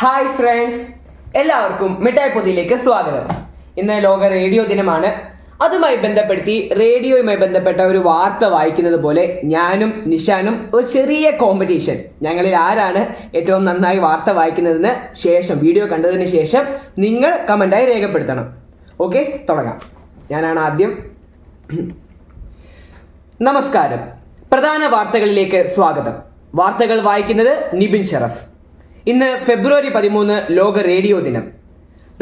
Hi friends എല്ലാവർക്കും മിഠായി പൊതിയിലേക്ക് സ്വാഗതം. ഇന്ന് ലോക റേഡിയോ ദിനമാണ്. അതുമായി ബന്ധപ്പെടുത്തി റേഡിയോയുമായി ബന്ധപ്പെട്ട ഒരു വാർത്ത വായിക്കുന്നത് പോലെ ഞാനും നിഷാനും ഒരു ചെറിയ കോമ്പറ്റീഷൻ ഞങ്ങളിൽ ആരാണ് ഏറ്റവും നന്നായി വാർത്ത വായിക്കുന്നതിന് ശേഷം വീഡിയോ കണ്ടതിന് ശേഷം നിങ്ങൾ കമന്റായി രേഖപ്പെടുത്തണം. ഓക്കെ തുടങ്ങാം. ഞാനാണ് ആദ്യം. നമസ്കാരം. പ്രധാന വാർത്തകളിലേക്ക് സ്വാഗതം. വാർത്തകൾ വായിക്കുന്നത് നിബിൻ ഷറഫ്. ഇന്ന് ഫെബ്രുവരി പതിമൂന്ന് ലോക റേഡിയോ ദിനം.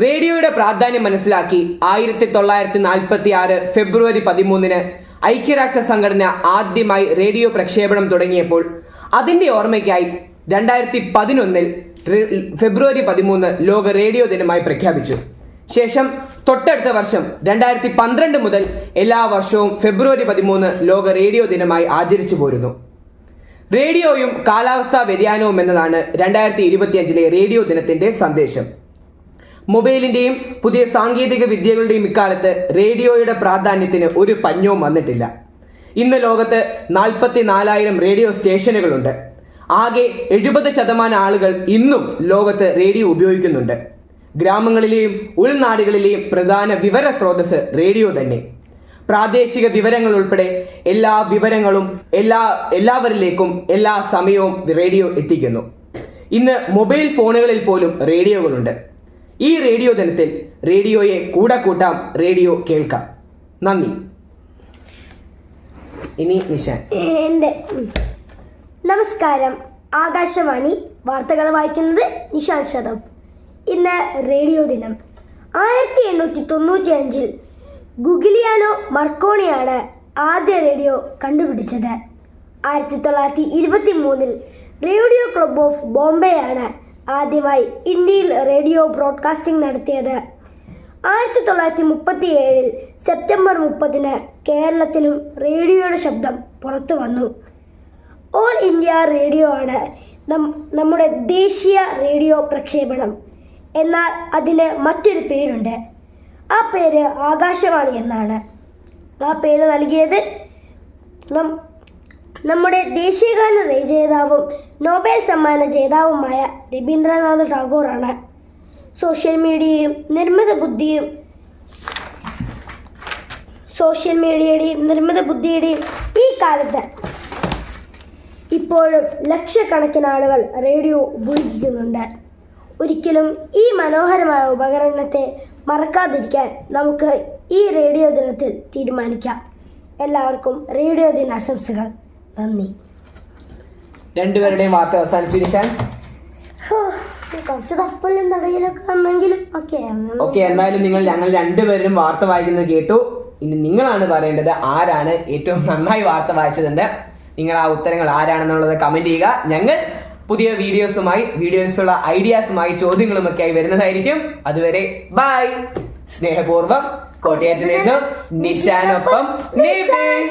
റേഡിയോയുടെ പ്രാധാന്യം മനസ്സിലാക്കി ആയിരത്തി തൊള്ളായിരത്തി നാൽപ്പത്തി ആറ് ഫെബ്രുവരി പതിമൂന്നിന് ഐക്യരാഷ്ട്ര സംഘടന ആദ്യമായി റേഡിയോ പ്രക്ഷേപണം തുടങ്ങിയപ്പോൾ അതിന്റെ ഓർമ്മയ്ക്കായി രണ്ടായിരത്തി പതിനൊന്നിൽ ഫെബ്രുവരി പതിമൂന്ന് ലോക റേഡിയോ ദിനമായി പ്രഖ്യാപിച്ചു. ശേഷം തൊട്ടടുത്ത വർഷം രണ്ടായിരത്തി പന്ത്രണ്ട് മുതൽ എല്ലാ വർഷവും ഫെബ്രുവരി പതിമൂന്ന് ലോക റേഡിയോ ദിനമായി ആചരിച്ചു പോരുന്നു. റേഡിയോയും കാലാവസ്ഥാ വ്യതിയാനവും എന്നതാണ് രണ്ടായിരത്തി ഇരുപത്തിയഞ്ചിലെ റേഡിയോ ദിനത്തിന്റെ സന്ദേശം. മൊബൈലിന്റെയും പുതിയ സാങ്കേതിക വിദ്യകളുടെയും ഇക്കാലത്ത് റേഡിയോയുടെ പ്രാധാന്യത്തിന് ഒരു പഞ്ഞവും വന്നിട്ടില്ല. ഇന്ന് ലോകത്ത് നാൽപ്പത്തി നാലായിരം റേഡിയോ സ്റ്റേഷനുകളുണ്ട്. ആകെ എഴുപത് ശതമാനം ആളുകൾ ഇന്നും ലോകത്ത് റേഡിയോ ഉപയോഗിക്കുന്നുണ്ട്. ഗ്രാമങ്ങളിലെയും ഉൾനാടുകളിലെയും പ്രധാന വിവര സ്രോതസ് റേഡിയോ തന്നെ. പ്രാദേശിക വിവരങ്ങൾ ഉൾപ്പെടെ എല്ലാ വിവരങ്ങളും എല്ലാ എല്ലാവരിലേക്കും എല്ലാ സമയവും റേഡിയോ എത്തിക്കുന്നു. ഇന്ന് മൊബൈൽ ഫോണുകളിൽ പോലും റേഡിയോകളുണ്ട്. ഈ റേഡിയോ ദിനത്തിൽ റേഡിയോയെ കൂടെ കൂട്ടാം റേഡിയോ കേൾക്കാം. നന്ദി. ഇനി നിശാൻ. നമസ്കാരം. ആകാശവാണി വാർത്തകൾ വായിക്കുന്നത് നിഷാൻ ഷറഫ്. ഇന്ന് റേഡിയോ ദിനം. ആയിരത്തി എണ്ണൂറ്റി തൊണ്ണൂറ്റി അഞ്ചിൽ ഗുഗിലിയാനോ മർക്കോണിയാണ് ആദ്യ റേഡിയോ കണ്ടുപിടിച്ചത്. ആയിരത്തി തൊള്ളായിരത്തി ഇരുപത്തി മൂന്നിൽ റേഡിയോ ക്ലബ് ഓഫ് ബോംബെയാണ് ആദ്യമായി ഇന്ത്യയിൽ റേഡിയോ ബ്രോഡ്കാസ്റ്റിംഗ് നടത്തിയത്. ആയിരത്തി തൊള്ളായിരത്തി മുപ്പത്തി ഏഴിൽ സെപ്റ്റംബർ മുപ്പതിന് കേരളത്തിലും റേഡിയോയുടെ ശബ്ദം പുറത്തു വന്നു. ഓൾ ഇന്ത്യ റേഡിയോ ആണ് നമ്മുടെ ദേശീയ റേഡിയോ പ്രക്ഷേപണം. എന്നാൽ അതിന് മറ്റൊരു പേരുണ്ട്. ആ പേര് ആകാശവാണി എന്നാണ്. ആ പേര് നൽകിയത് നമ്മുടെ ദേശീയഗാന രചയിതാവും നോബൽ സമ്മാന ജേതാവുമായ രവീന്ദ്രനാഥ് ടാഗോറാണ്. സോഷ്യൽ മീഡിയയും നിർമ്മിത ബുദ്ധിയും സോഷ്യൽ മീഡിയയുടെയും നിർമ്മിത ബുദ്ധിയുടെയും ഈ കാലത്ത് ഇപ്പോഴും ലക്ഷക്കണക്കിന് ആളുകൾ റേഡിയോ ഉപയോഗിക്കുന്നുണ്ട്. ഒരിക്കലും ഈ മനോഹരമായ ഉപകരണത്തെ മറക്കാതിരിക്കാൻ നമുക്ക് ഈ റേഡിയോ ദിനത്തിൽ തീരുമാനിക്കാം. എല്ലാവർക്കും റേഡിയോ ദിനാശംസകൾ നന്ദി. രണ്ടുപേരുടെയും വാർത്ത അവസാനിച്ചു നിഷാൻ. ഹോ, കുറച്ച് തപ്പലും തടയിലൊക്കെ വന്നെങ്കിലും ഓക്കെ ഓക്കെ എന്തായാലും നിങ്ങൾ ഞങ്ങൾ രണ്ടുപേരും വാർത്ത വായിക്കുന്നത് കേട്ടു. ഇനി നിങ്ങളാണ് പറയേണ്ടത് ആരാണ് ഏറ്റവും നന്നായി വാർത്ത വായിച്ചതെന്ന്. നിങ്ങൾ ആ ഉത്തരങ്ങൾ ആരാണെന്നുള്ളത് കമന്റ് ചെയ്യുക. ഞങ്ങൾ പുതിയ വീഡിയോസുമായി വീഡിയോസുള്ള ഐഡിയാസുമായി ആയി വരുന്നതായിരിക്കും. അതുവരെ ബൈ. സ്നേഹപൂർവം കോട്ടയത്തിൽ നിന്നും നിഷാനൊപ്പം നിതിൻ